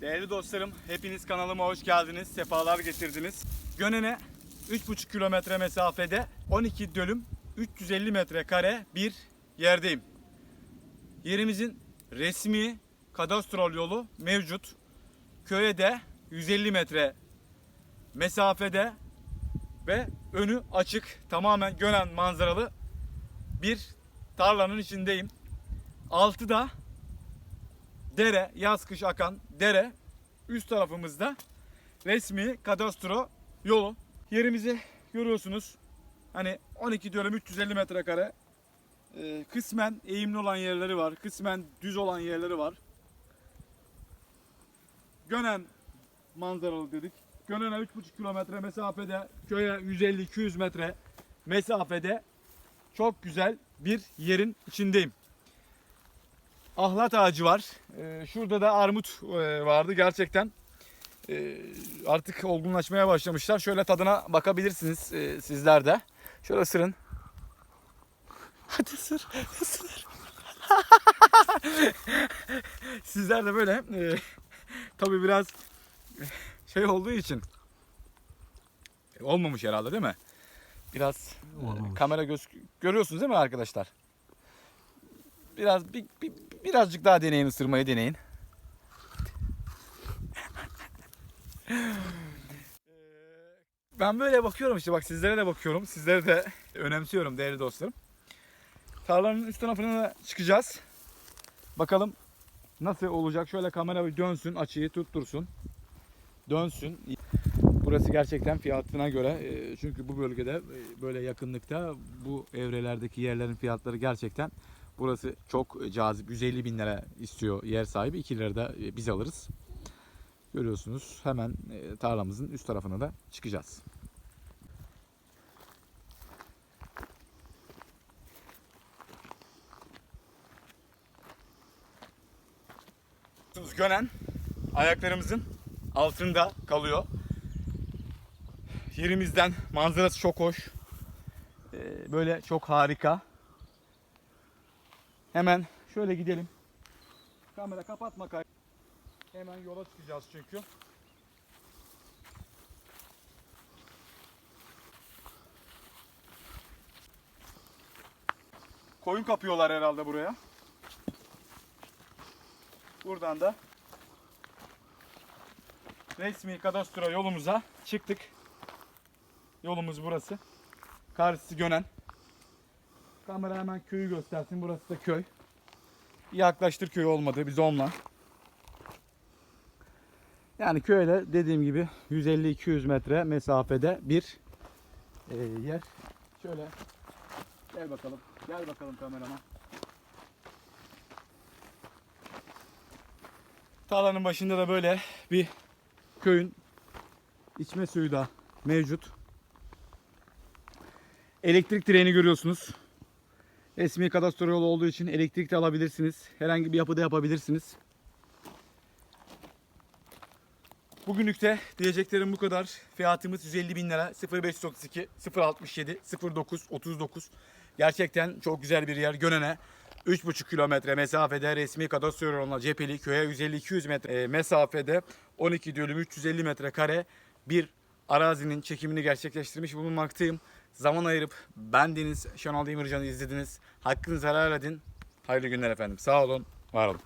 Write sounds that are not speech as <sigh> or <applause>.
Değerli dostlarım, hepiniz kanalıma hoş geldiniz, sefalar getirdiniz. Gönen'e 3,5 kilometre mesafede 12 dönüm 350 metrekare bir yerdeyim. Yerimizin resmi kadastrol yolu mevcut. Köye de 150 metre mesafede ve önü açık, tamamen Gönen manzaralı bir tarlanın içindeyim. Altı da dere, yaz kış akan dere. Üst tarafımızda resmi kadastro yolu. Yerimizi görüyorsunuz. Hani 12 diyorum 350 metrekare. Ee, kısmen eğimli olan yerleri var. Kısmen düz olan yerleri var. Gönen manzaralı dedik. Gönen'e 3,5 kilometre mesafede, köye 150-200 metre mesafede çok güzel bir yerin içindeyim. Ahlat ağacı var. Ee, şurada da armut e, vardı. Gerçekten e, artık olgunlaşmaya başlamışlar. Şöyle tadına bakabilirsiniz e, sizler de. Şöyle ısırın. Hadi ısır. ısır. <laughs> sizler de böyle e, tabii biraz şey olduğu için olmamış herhalde değil mi? Biraz e, kamera göz görüyorsunuz değil mi arkadaşlar? Biraz bir, bir- birazcık daha deneyin ısırmayı deneyin. <laughs> Ben böyle bakıyorum işte bak sizlere de bakıyorum. Sizlere de önemsiyorum değerli dostlarım. Tarlanın üst tarafına da çıkacağız. Bakalım nasıl olacak. Şöyle kamera bir dönsün, açıyı tuttursun. Dönsün. Burası gerçekten fiyatına göre e, çünkü bu bölgede e, böyle yakınlıkta bu evrelerdeki yerlerin fiyatları gerçekten burası çok cazip. 150 bin lira istiyor yer sahibi. 2 lira da e, biz alırız. Görüyorsunuz hemen e, tarlamızın üst tarafına da çıkacağız. Gönen ayaklarımızın altında kalıyor. Yerimizden manzarası çok hoş. Ee, Böyle çok harika. Hemen şöyle gidelim. Kamera kapatma kay. Hemen yola çıkacağız çünkü. Koyun kapıyorlar herhalde buraya. Buradan da resmi kadastro yolumuza çıktık. Yolumuz burası. Karşısı Gönen. Kamera hemen köyü göstersin. Burası da köy. Yaklaştır köy olmadı. Biz onunla. Yani köyle dediğim gibi 150-200 metre mesafede bir e, yer. Şöyle gel bakalım. Gel bakalım kameraman. Tarlanın başında da böyle bir köyün içme suyu da mevcut. Elektrik direğini görüyorsunuz. Resmi kadastro yolu olduğu için elektrik de alabilirsiniz. Herhangi bir yapıda yapabilirsiniz. Bugünlük de diyeceklerim bu kadar. Fiyatımız 150 bin lira. 0532 067 09 39. Gerçekten çok güzel bir yer. Gönen'e 3,5 kilometre mesafede resmi kadastro yoluna cepheli köye 150-200 metre mesafede 12 dönüm 350 metre kare bir arazinin çekimini gerçekleştirmiş bulunmaktayım. Zaman ayırıp ben Deniz Şenol Demircan'ı izlediniz. Hakkınızı helal edin. Hayırlı günler efendim. Sağ olun, var olun.